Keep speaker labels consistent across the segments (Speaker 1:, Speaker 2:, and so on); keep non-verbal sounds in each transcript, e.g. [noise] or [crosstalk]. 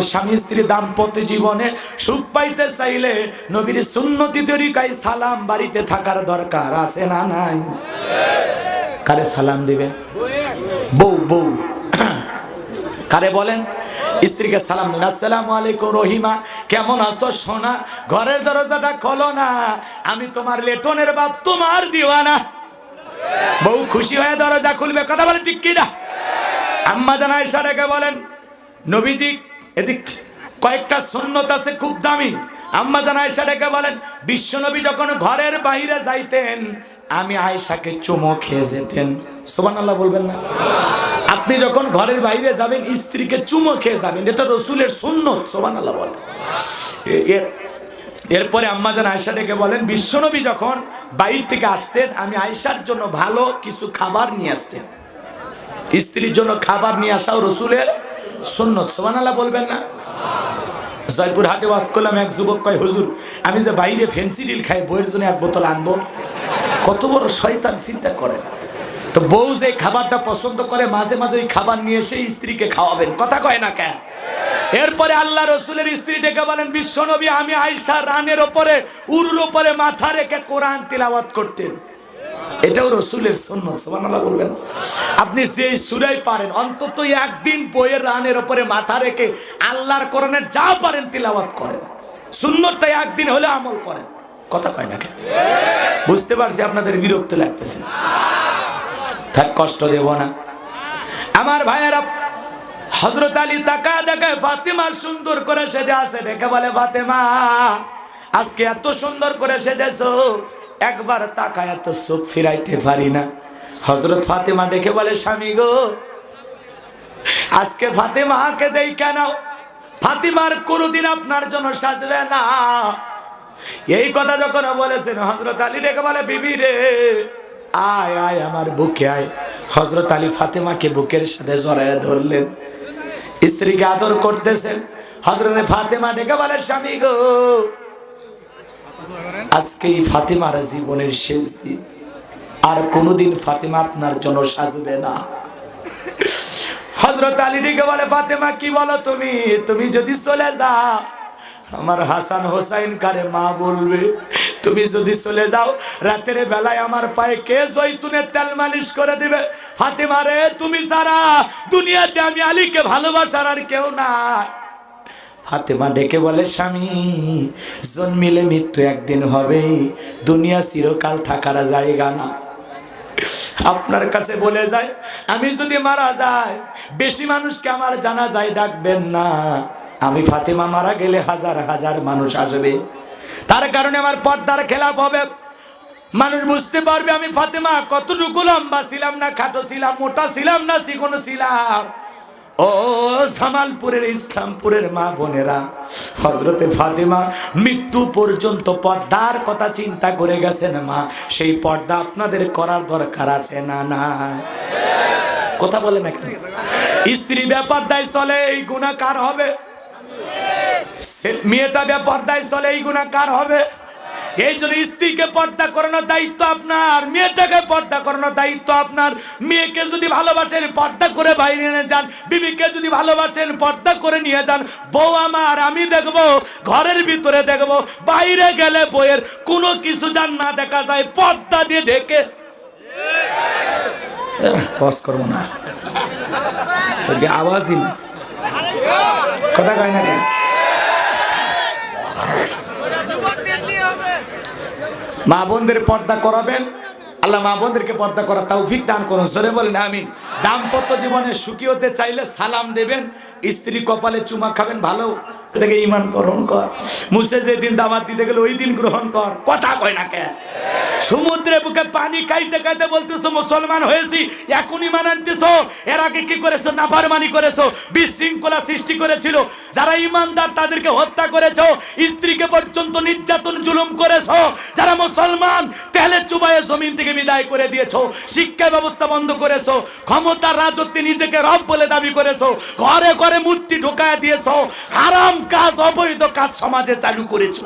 Speaker 1: স্বামী স্ত্রী দাম্পত্য জীবনে সুখ পাইতে চাইলে নবীর সুন্নতি তরিকায় সালাম বাড়িতে থাকার দরকার আছে না নাই? কারে সালাম দিবে? বউ বউ। [clears throat] কারে বলেন? স্ত্রীকে সালাম দিন। আসসালামু আলাইকুম রহিমা, কেমন আছো সোনা? ঘরের দরজাটা খোলো না। আমি তোমার লেটনের বাপ, তোমার দিওয়ানা। বউ খুশি হয়ে দরজা খুলবে। কথা বলে ঠিক কিনা? আম্মা জানা এসা রেখে বলেন, নবীজি এদিক কয়েকটা সুন্নত আছে খুব দামি। আম্মা জানা এসা রেখে বলেন, বিশ্বনবী যখন ঘরের বাইরে যাইতেন, আমি আয়েশাকে চুমো খেয়ে যেতেন। সোবান আল্লাহ বলবেন না। আপনি যখন ঘরের বাইরে যাবেন, স্ত্রীকে চুমো খেয়ে যাবেন। এটা রসুলের সুন্নত সোবান আল্লাহ বলেন এরপরে আম্মা জান আয়সা ডেকে বলেন, বিশ্বনবী যখন বাইর থেকে আসতেন, আমি আয়সার জন্য ভালো কিছু খাবার নিয়ে আসতেন। স্ত্রীর জন্য খাবার নিয়ে আসাও রসুলের সুন্নত সোমান আল্লাহ বলবেন না? জয়পুর হাটে ওয়াজ করলাম, এক যুবক কয়, হুজুর, আমি যে বাইরে ফেন্সি ডিল খাই, বইয়ের জন্য এক বোতল আনব। কত বড় শয়তান চিন্তা করে। তো বউ যে খাবারটা পছন্দ করে, মাঝে মাঝে ওই খাবার নিয়ে এসে স্ত্রীকে খাওয়াবেন। কথা কয় না কে এরপরে আল্লাহ রসুলের স্ত্রী ডেকে বলেন, বিশ্বনবী, আমি আয়সা রানের ওপরে, উরুর ওপরে মাথা রেখে কোরআন তিলাওয়াত করতেন। এটাও রসুলের সুন্নত, সুবহানাল্লাহ বলবেন। আপনি যে সুরাই পারেন, অন্তত একদিন বইয়ের রানের ওপরে মাথা রেখে আল্লাহর কোরআনের যা পারেন তিলাওয়াত করেন। সুন্নতটা একদিন হলে আমল করেন। কথা কয় না কেন? বুঝতে পারছি আপনাদের বিরক্ত লাগতেছে। থাক, কষ্ট দেব না। আমার ভাইয়েরা হজরত আলী তাকা দেখায় ফাতেমা সুন্দর করে সেজে আছে। দেখে বলে, ফাতেমা, আজকে এত সুন্দর করে সেজেছো। একবার তাকায় এত চোখ ফিরাইতে পারি না। হজরত ফাতেমা দেখে বলে, স্বামী গো, আজকে ফাতেমাকে দেই কেন ফাতিমার কোনোদিন আপনার জন্য সাজবে না। এই কথা যখন বলেছেন হজরত আলী ডেকে বলে, বিবি রে, আয় আয় আমার বুকে আয়। হজরত আলী ফাতেমাকে বুকের সাথে জড়ায় ধরলেন। স্ত্রীকে আদর করতেছেন। হজরত ফাতেমা ডেকে বলে, স্বামী গো আজকে এই ফাতেমার জীবনের শেষ দিন। আর কোনোদিন ফাতেমা আপনার জন্য সাজবে না। হজরত আলী ডেকে বলে, ফাতেমা, কি বলো তুমি? তুমি যদি চলে যাও, আমার হাসান হোসাইন কারে মা বলবে, তুমি যদি চলে যাও, রাতের বেলায় আমার পায়ে কে জৈতুনের তেল মালিশ করে দিবে? ফাতেমা রে, তুমি সারা দুনিয়াতে আমি আলীকে ভালোবাসার আর কেউ না ফাতেমা ডেকে বলে, স্বামী, জন্মিলে মৃত্যু একদিন হবে দুনিয়া চিরকাল থাকার জায়গা না। আপনার কাছে বলে যায়, আমি যদি মারা যাই, বেশি মানুষকে আমার জানা যায় ডাকবেন না। আমি ফাতেমা মারা গেলে হাজার হাজার মানুষ আসবে। তার কারণে আমার পর্দার খেলাপ হবে। মানুষ বুঝতে পারবে আমি ফাতেমা কতটুকু লম্বা ছিলাম না, খাটো ছিলাম, মোটা ছিলাম না চিকনো ছিলাম। ও জামালপুরের, ইসলামপুরের মা বোনেরা হজরতে ফাতেমা, মৃত্যু পর্যন্ত পর্দার কথা চিন্তা করে গেছেন মা, সেই পর্দা আপনাদের করার দরকার আছে না না কথা বলে না স্ত্রী ব্যাপার দায় চলে এই গুণা কার হবে মেয়েটা ব্যাপার দায় চলে এই গুণা কার হবে। এই জন্য স্ত্রীকে পর্দা করানোর দায়িত্ব আপনার, মেয়েটাকে পর্দা করানোর দায়িত্ব আপনার। মেয়েকে যদি ভালোবাসেন, পর্দা করে বাইরে নিয়ে যান। বিবিকে যদি ভালোবাসেন, পর্দা করে নিয়ে যান। বউ আমার, আমি দেখব, ঘরের ভিতরে দেখব, বাইরে গেলে বইয়ের কোনো কিছু যান না, দেখা যায় পর্দা দিয়ে ঢেকে। বস করব না। আওয়াজই না কথা কয় না কেন? মা বোনদের পর্দা করাবেন। আল্লাহ মা বোনদেরকে পর্দা করা তৌফিক দান করুন। সরে বলেন আমি দাম্পত্য জীবনে সুখী হতে চাইলে সালাম দেবেন। স্ত্রী কপালে চুমা খাবেন, ভালো থেকে ইমান গ্রহণ কর। মুসে যেদিন দামাত দিতে গেলে ওই দিন গ্রহণ কর। কথা কয় না কে? সমুদ্রে বুকে পানি খাইতে খাইতে বলতেছো, মুসলমান হয়েছি, এখন ইমান আনতেছো, এর আগে কি করেছ? নাফারমানি করেছ, বিশৃঙ্খলা সৃষ্টি করেছিল। যারা ইমানদার, তাদেরকে হত্যা করেছ, স্ত্রীকে পর্যন্ত নির্যাতন, জুলুম করেছ। যারা মুসলমান, তেলে চুবায়ে জমিন থেকে বিদায় করে দিয়েছ, শিক্ষা ব্যবস্থা বন্ধ করেছ, ক্ষমতার রাজত্বে নিজেকে রব বলে দাবি করেছ, ঘরে ঘরে মূর্তি ঢোকায় দিয়েছ, হারাম কাজ, অবৈধ কাজ সমাজে চালু করেছ।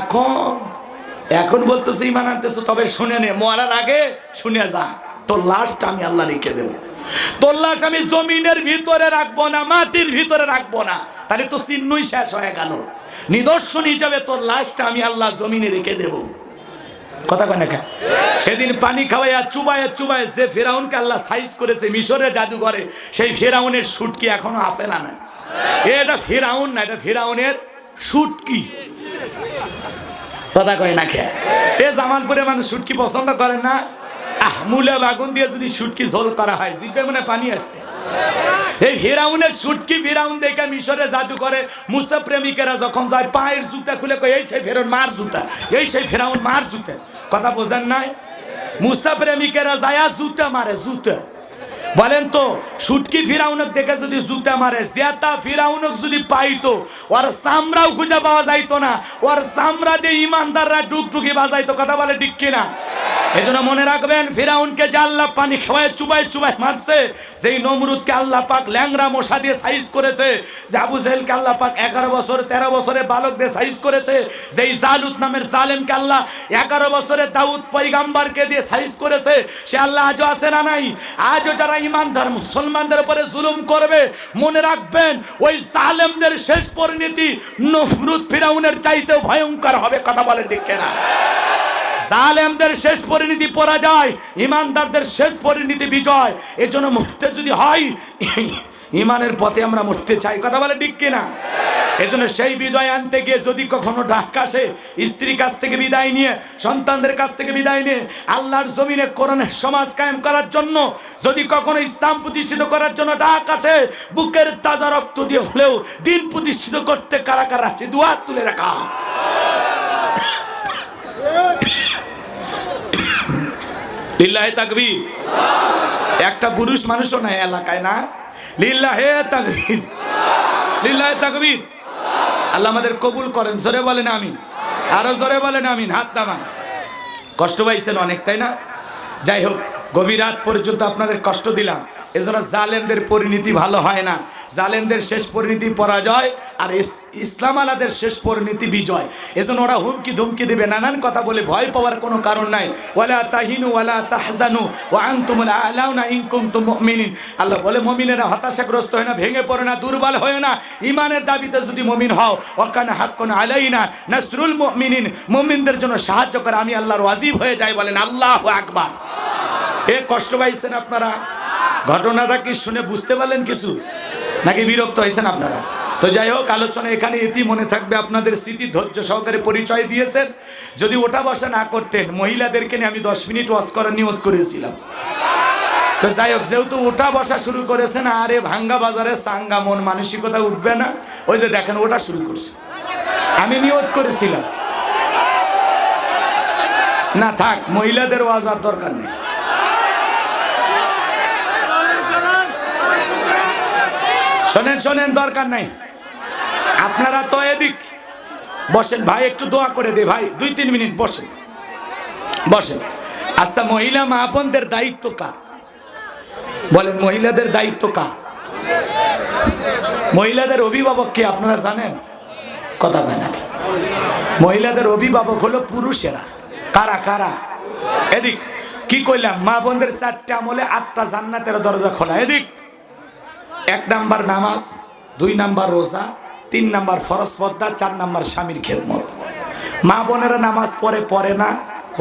Speaker 1: এখন এখন বলতেছো, ইমান আনতেছো, তবে শুনে নে, মরার আগে শুনে যা। তোর আমি আল্লাহ রেখে দেব। তোর লাশ আমি জমিনের ভিতরে রাখব না, মাটির ভিতরে রাখব না। তাহলে তো চিহ্নই শেষ হয়ে গেল। নিদর্শন হিসাবে তোর লাশটা আমি আল্লাহ জমিনে রেখে দেব। কথা কয় না? সেদিন পানি খাওয়াইয়া, চুবাইয়া চুবাইয়া যে ফেরাউনকে আল্লাহ সাইজ করেছে মিশরের জাদুঘরে, সেই ফেরাউনের শুটকি এখনও আছে না না এটা ফেরাউন না, এটা ফেরাউনের শুটকি কথা কয় না খেয়ে এ জামালপুরে মানুষ শুটকি পছন্দ করেন না? মূলে বাগুন দিয়ে যদি শুটকি ঝোল করা হয় জিভে মানে পানি আসছে। এই ফেরাউনের শুটকি ফেরাউন দেখে মিশরে জাদু করে। মুসা প্রেমিকেরা যখন যায়, পায়ের জুতা খুলে কয়, এই সেই ফেরাউন, মার জুতা। এই সেই ফেরাউন, মার জুতা। কথা বোঝেন নাই? মুসা প্রেমিকেরা যায় জুতা মারে, জুতা। বলেন তো, সুটকি ফিরাউনক দেখে যদি জুতা মারে, জেতা ফিরাউনক যদি পাইতো, ওর চামড়াও খুঁজে পাওয়া যাইতো না, ওর চামড়া দিয়ে ইমানদাররা ডুকডুকি বাজাইতো, কথা বলে ঠিক কিনা? এই জন্য মনে রাখবেন, ফিরাউনকে যে আল্লাহ পানি খাওয়ায় চুবাই চুবাই মারছে, যেই নমরুদকে আল্লাহ পাক ল্যাংরা মশা দিয়ে সাইজ করেছে, যে আবু জেহেলকে আল্লাহ পাক এগারো বছর, তেরো বছরে বালক দিয়ে সাইজ করেছে, যেই জালুত নামের জালেমকে আল্লাহ এগারো বছরে দাউদ পৈগাম্বারকে দিয়ে সাইজ করেছে, সে আল্লাহ আজও আছে না নাই? আজও যারা ইমানদার মুসলমানদের উপরে জুলুম করবে, মনে রাখবেন, ওই জালেমদের শেষ পরিণতি নফরুদ ফিরাউনের চাইতেও ভয়ঙ্কর হবে, কথা বলেন ঠিক কেনা? জালেমদের শেষ পরিণতি পরাজয়, ইমানদারদের শেষ পরিণতি বিজয়, এজন্য মুহূর্তে যদি হয় ইমানের পথে আমরা মরতে চাই। কথা বলে ঠিক কিনা? এজন্য সেই বিজয় আনতে গিয়ে যদি কখনো ডাক আসে, স্ত্রীর কাছ থেকে বিদায় নিয়ে, সন্তানদের কাছ থেকে বিদায় নিয়ে, আল্লাহর জমিনে কোরআনের সমাজ কায়েম করার জন্য, যদি কখনো ইসলাম প্রতিষ্ঠিত করার জন্য ডাক আসে, বুকের তাজা রক্ত দিয়ে হলেও দিন প্রতিষ্ঠিত করতে কারা কারা আছে দুয়ার তুলে রাখা। একটা পুরুষ মানুষও নাই এলাকায়, না? আল্লাহ আমাদের কবুল করেন, জোরে বলেন আমিন। আরও জোরে বলেন আমিন, হাত নামান। কষ্ট পাইছেন অনেক, তাই না? যাই হোক গভীর রাত পর্যন্ত আপনাদের কষ্ট দিলাম। এজন্য জালেমদের পরিণতি ভালো হয় না। জালেমদের শেষ পরিণতি পরাজয় আর ইসলাম আলাদের শেষ পরিণতি বিজয়। এজন্য ওরা হুমকি ধুমকি দেবে, নানান কথা বলে ভয় পাওয়ার কোনো কারণ নাই। ওয়ালা তাহিনু ওয়ালা তাহজানু ও আনতুমুল আলাউনা ইন কুনতুম মুমিনিন। আল্লাহ বলে, মুমিনেরা হতাশাগ্রস্ত হয় না, ভেঙে পড়ে না, দুর্বল হয় না। ইমানের দাবিতে যদি মুমিন হও, ওয়াকানা হাক্কুন আলাইনা নাসরুল মুমিনিন। মুমিনদের জন্য সাহায্য করে, আমি আল্লাহর ওয়াজিব হয়ে যাই বলেন আল্লাহু আকবার। এ কষ্ট পাইছেন আপনারা? ঘটনাটা কি শুনে বুঝতে পারলেন কিছু? নাকি বিরক্ত হয়েছেন আপনারা? তো যাই হোক, আলোচনা এখানে এটি মনে থাকবে। আপনাদের স্মৃতি ধৈর্য সহকারে পরিচয় দিয়েছেন। যদি ওটা বসা না করতেন, মহিলাদেরকে নিয়ে আমি দশ মিনিট ওয়াশ করার নিয়ত করেছিলাম। তো যাই হোক, যেহেতু ওটা বসা শুরু করেছেন, আরে ভাঙ্গা বাজারে সাঙ্গা মন মানসিকতা উঠবে না। ওই যে দেখেন, ওটা শুরু করছে। আমি নিয়ত করেছিলাম। না, থাক, মহিলাদের ওয়াজ আর দরকার নেই। শোনেন শোনেন, দরকার নাই। আপনারা তো এদিক। বসেন, ভাই, একটু দোয়া করে দে, ভাই, দুই, তিন মিনিট বসেন। বসেন। আচ্ছা মহিলা মা বোনদের দায়িত্ব কার? বলেন, মহিলাদের দায়িত্ব কার? মহিলাদের অভিভাবক কে, আপনারা জানেন? কথা কয় না মহিলাদের অভিভাবক হলো পুরুষেরা। কারা কারা? এদিক, কি কইলাম? মা বোনদের চারটে আমলে আটটা জান্নাতের দরজা খোলা। এদিক এক নাম্বার নামাজ, দুই নাম্বার রোজা, তিন নাম্বার ফরজ পদ্মা চার নাম্বার স্বামীর খেদমত। মা বোনেরা নামাজ পরে পড়ে না,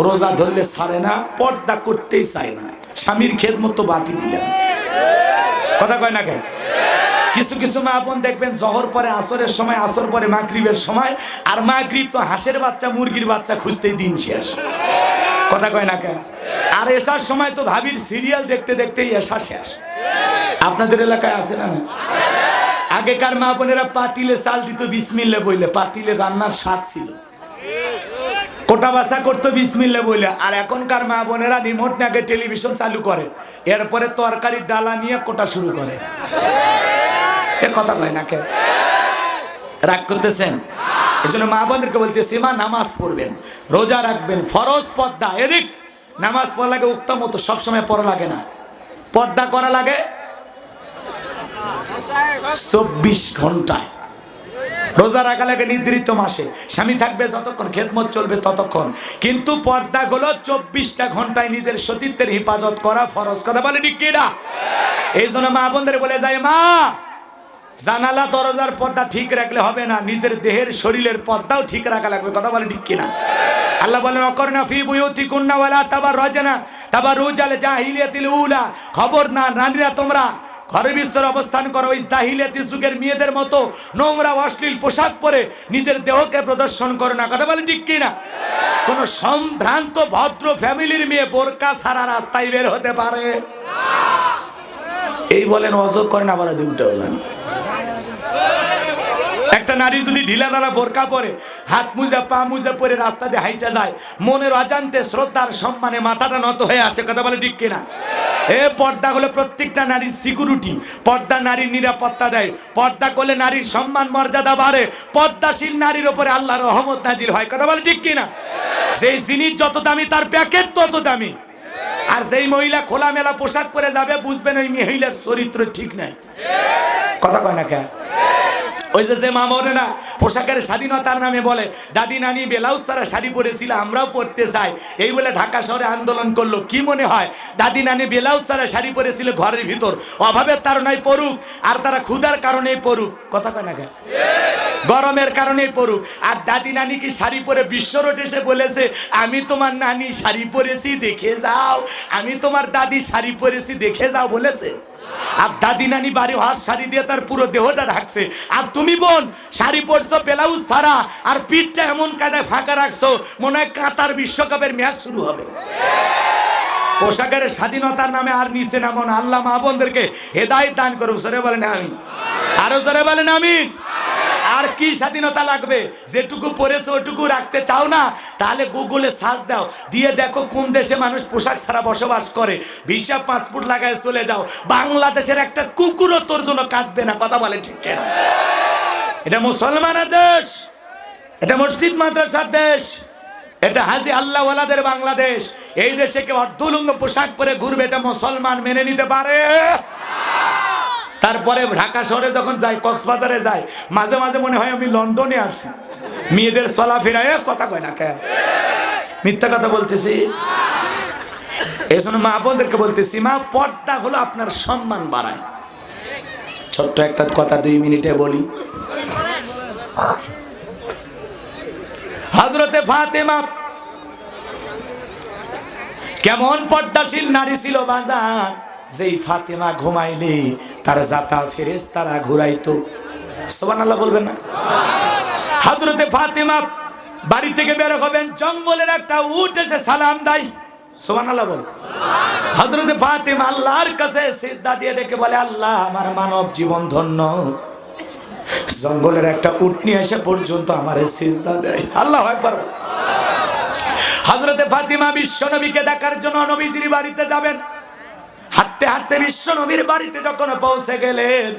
Speaker 1: রোজা ধরলে ছাড়ে না, পর্দা করতেই চায় না। স্বামীর খেদমত তো বাতি দিলেন কথা কয় না কেন? কিছু কিছু মা বোন দেখবেন জহর পরে, আসরের সময়, আসর পরে, মাগরিবের সময়, আর মাগরিব তো হাঁসের বাচ্চা, মুরগির বাচ্চা খুঁজতেই দিন শেষ। কথা কয় না কেন? আর এসার সময় তো ভাবির সিরিয়াল দেখতে দেখতেই এসা শেষ। আপনাদের এলাকায় আছে না না আগেকার মা বোনেরা পাতিলে চাল দিত, বিসমিল্লে বইলে। পাতিলে রান্নার স্বাদ ছিল। কোটা বাসা করতো, বিসমিল্লে বইলে। আর এখনকার মা বোনেরা রিমোট নাকে টেলিভিশন চালু করে। এরপরে তরকারির ডালা নিয়ে কোটা শুরু করে। এ কথা কয় না কে রাগ করতেছেন? এই জন্য মা বোনদেরকে বলতেছি, মা, নামাজ পড়বেন, রোজা রাখবেন, ফরজ পর্দা, এদিক, নামাজ পড়া লাগে উক্ত মতো, সবসময় পড়া লাগে না। পর্দা করা লাগে চব্বিশ ঘন্টায়। রোজা রাখা লাগে নির্ধারিত মাসে। স্বামী থাকবে যতক্ষণ খেদমত চলবে ততক্ষণ। কিন্তু পর্দাগুলো চব্বিশটা ঘন্টায় নিজের সতীত্বের হেফাজত করা ফরজ কথা বলে ঠিক কিনা? এই জন্য মা বোনদের বলে যায়, মা জানালা, দরজার পর্দা ঠিক রাখলে হবে না, নিজের দেহের শরীরের পর্দাও ঠিক রাখা লাগবে, কথা বলে ঠিক কিনা? আল্লাহ বলেন অকর্ণা ফি বুয়ুতি কুন্না ওয়ালা তাবার রজনা তাবার রুজাল জাহিলিয়াতিল উলা। খবর না নারীরা তোমরা ঘরের বিস্তর অবস্থান করো, ওই জাহিলিয়াতি যুগের মেয়েদের মতো নোংরা, অশ্লীল পোশাক পরে নিজের দেহকে প্রদর্শন করো না, কথা বলে ঠিক কিনা? কোন সম্ভ্রান্ত, ভদ্র ফ্যামিলির মেয়ে বোরকা সারা রাস্তায় বের হতে পারে? এই বলেন অযোগ করেন, আবার দুটাও জান একটা নারী যদি ঢিলা নালা বোরকা পরে, হাত মুজা, পা মুজা পরে রাস্তা দিয়ে হাইটা যায়, মনের অজান্তে শ্রদ্ধার সম্মানে মাথাটা নত হয়ে আসে, কথা বলে ঠিক কিনা? এ পর্দা হলো প্রত্যেকটা নারীর সিকিউরিটি। পর্দা নারীর নিরাপত্তা দেয়। পর্দা করলে নারীর সম্মান, মর্যাদা বাড়ে। পর্দাশীল নারীর ওপরে আল্লাহ রহমত নাজিল হয়, কথা বলে ঠিক কিনা? সেই জিনিস যত দামি, তার প্যাকেট তত দামি। আর যেই মহিলা খোলামেলা পোশাক পরে যাবে, বুঝবেন ওই মহিলার চরিত্র ঠিক নাই। কথা কয় না কে? ওই যে যে মামনেরা পোশাকের স্বাধীনতার নামে বলে, দাদি নানি, ব্লাউজ ছাড়া শাড়ি পরেছিল, আমরাও পরতে চাই। এই বলে ঢাকা শহরে আন্দোলন করল। কি মনে হয়, দাদি নানি ব্লাউজ ছাড়া শাড়ি পরেছিল ঘরের ভিতর? অভাবের তারণায় পড়ুক, আর তারা ক্ষুধার কারণেই পড়ুক। কথা কয় না গরমের কারণেই পড়ুক। আর দাদি নানি কি শাড়ি পরে বিশ্ব রোড এসে বলেছে, আমি তোমার নানি শাড়ি পরেছি, দেখে যাও। আমি তোমার দাদি শাড়ি পরেছি, দেখে যাও, বলেছে? আর দাদি নানি বাড়ি হাত শাড়ি দিয়ে তার পুরো দেহটা ঢাকছে। আর তুমি বোন, শাড়ি পরছো, ব্লাউজ ছাড়া আর পিঠটা এমন কাদায় ফাঁকা রাখছো, মনে হয় কাতার বিশ্বকাপের ম্যাচ শুরু হবে। পোশাকের স্বাধীনতার নামে আর নিচে নামন আল্লাহ মা বোনদেরকে হেদায়ত দান করুক। সরে বলেন আমি আরও সরে বলেন আমি আর কি স্বাধীনতা লাগবে? যেটুকু পরেছে ওটুকু রাখতে চাও না? তাহলে গুগলে সার্চ দাও। দিয়ে দেখো কোন দেশে মানুষ পোশাক ছাড়া বসবাস করে। ভিসা, পাসপোর্ট লাগায় চলে যাও। বাংলাদেশের একটা কুকুরও তোর জন্য কাঁদবে না। কথা বলে ঠিক এটা মুসলমানের দেশ। এটা মসজিদ, মাদ্রাসার দেশ। এটা হাজি আল্লাহ ওয়ালাদের বাংলাদেশ। এই দেশে কেউ অর্ধলুঙ্গ পোশাক পরে ঘুরবে, এটা মুসলমান মেনে নিতে পারে? তারপরে ঢাকা শহরে যখন যাই, কক্সবাজারে যাই, মাঝে মাঝে মনে হয় আমি লন্ডনে আসছি মেয়েদের চলাফেরা কথা কয় না কে? মিথ্যা কথা বলতেছি? এই জন্য মা বোনদেরকে বলতেছি, মা, পর্দা হলো আপনার সম্মান বাড়ায়। ছোট্ট একটা কথা দুই মিনিটে বলি। হজরতে ফাতেমা, কেমন পর্দাশীল নারী ছিল বাজার যেই ফাতেমা ঘুমাইলে তার জাতা ফেরেস তারা ঘুরাইতো। সোবান আল্লাহ বলবেন না? হজরতে ফাতেমা বাড়ি থেকে বের হবেন, জঙ্গলের একটা উট এসে সালাম দেয়। আল্লাহ বল। আল্লাহর কাছে দিয়ে দেখে বলে, আল্লাহ, আমার মানব জীবন ধন্য। জঙ্গলের একটা পর্যন্ত আমার সিজদা দেয়। আল্লাহ একবার। ফাতিমা দেখার জন্য বাড়িতে যাবেন। হাঁটতে হাঁটতে বিশ্ব নবীর বাড়িতে যখন পৌঁছে গেলেন,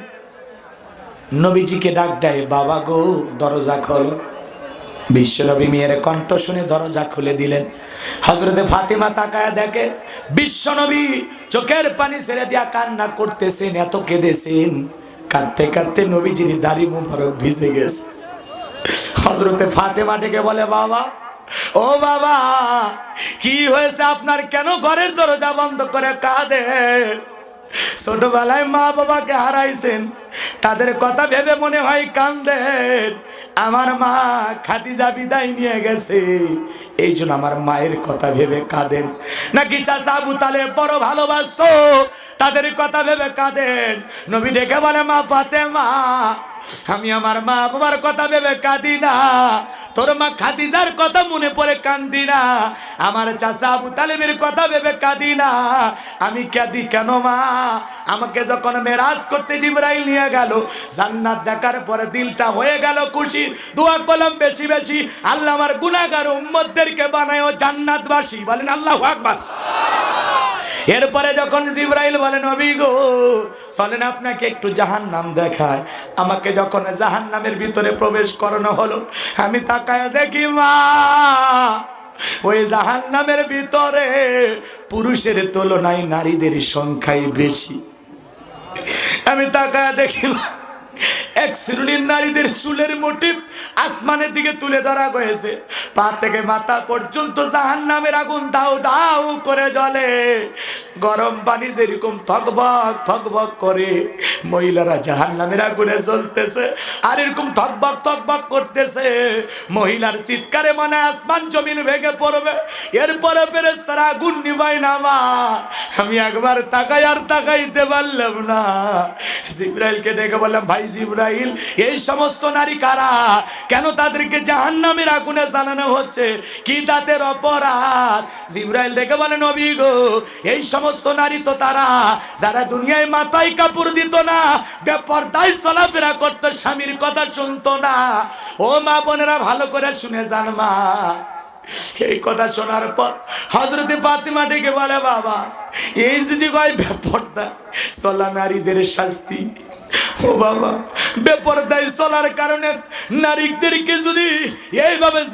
Speaker 1: নবীজিকে ডাক দেয়, বাবা গো, দরজা খোল। বিশ্বনবী মেয়ের কণ্ঠ শুনে দরজা খুলে দিলেন। হজরতে ফাতিমা তাকায় দেখে বিশ্বনবী চোখের পানি ছেড়ে দিয়া কান্না করতেছেন, এত কেঁদেছেন। কাঁদতে কাঁদতে নবীজির দাড়ি মুবারক ভিজে গেছে। হজরতে ফাতেমা ডেকে বলে, বাবা ও বাবা, কি হয়েছে আপনার? কেন ঘরের দরজা বন্ধ করে কাঁদে? ছোটবেলায় মা বাবাকে হারাইছেন। তাদের কথা ভেবে মনে হয় কান্দেন আমার মা খাদিজা বিদায় নিয়ে গেছে। এই জন্য আমার মায়ের কথা ভেবে কাঁদেন। নাকি চাষা আবু তালে বড় ভালোবাসতো? তাদের কথা ভেবে কাঁদেন। নবী ডেকে বলে, মা ফাতেমা, আমি আমার মা বাবার কথা ভেবে কাঁদি না। তোর মা খাদিজার কথা মনে পড়ে কান্দি না। আমার চাষা আবু তালেবের কথা ভেবে কাঁদি না। আমি কাঁদি কেন মা? আমাকে যখন মেরাজ করতে জিবরাইল নিয়ে গেল। জান্নাত দেখার পরে দিলটা হয়ে গেল খুশি। দোয়া কলম বেশি বেশি। আল্লাহ আমার গুনাহগার উম্মতদেরকে বানায় জান্নাতবাসী। বলেন আল্লাহু আকবার। এরপরে যখন জিব্রাইল বলেন, নবী গো, চলেন আপনাকে একটু জাহান নাম দেখায় আমাকে যখন জাহান নামের ভিতরে প্রবেশ করানো হলো, আমি তাকায় দেখি, মা, ওই জাহান নামের ভিতরে পুরুষের তুলনায় নারীদের সংখ্যাই বেশি। আমি তাকায় দেখি এক শ্রেণির নারীদের চুলের মুঠি আসমানের দিকে তুলে ধরা হয়েছে। পা থেকে মাথা পর্যন্ত জাহান নামের আগুন দাও দাও করে জ্বলে। গরম পানি যেরকম থকবক থকবক করে মহিলারা জাহান নামের আগুনে জ্বলতেছে আর এরকম থকবক থকবক করতেছে। মহিলার চিৎকারে মানে আসমান জমিন ভেঙে পড়বে। এরপরে ফেরেস তারা আগুন নিভাই নামা আমি একবার তাকাই আর তাকাইতে পারলাম না। জিব্রাইলকে ডেকে বললাম, ভাই জিব্রাইল এই সমস্ত নারী কারা? কেন তাদেরকে জাহান নামের আগুনে জানানো হচ্ছে? কি তাদের অপরাধ? জিব্রাইল ডেকে বলে, নবী গো, এই সমস্ত নারী তো তারা, যারা দুনিয়ায় মাথায় কাপড় দিত না, বেপরদায় চলাফেরা করতো, স্বামীর কথা শুনতো না। ও মা বোনেরা, ভালো করে শুনে যান মা। এই কথা শোনার পর হজরতে ফাতিমা ডেকে বলে, বাবা, এই যদি কয় বেপরদা চলা নারীদের শাস্তি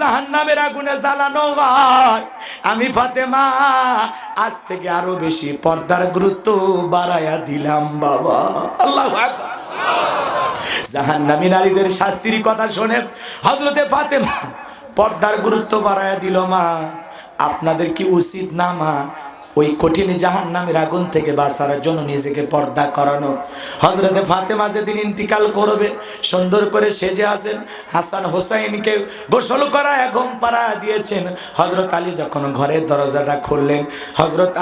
Speaker 1: জাহান আমি ফাতেমা, আজ থেকে আরও বেশি পর্দার গুরুত্ব বাড়ায়া দিলাম বাবা। আল্লাহ আকবার। জাহান্নামী নারীদের শাস্তির কথা শোনে হজরতে ফাতেমা পর্দার গুরুত্ব বাড়ায়া দিল, মা, আপনাদের কি উচিত না, মা ওই কঠিন জাহান নামের আগুন থেকে বাঁচার জন্য নিজেকে পর্দা করানো। হজরতে ফাতে ফাতেমা দিন ইন্তিকাল করবে, সুন্দর করে সেজে আসেন হাসান হোসাইনকে গোসল করা এখন পাড়া দিয়েছেন। হজরত আলী যখন ঘরের দরজাটা খুললেন হজরত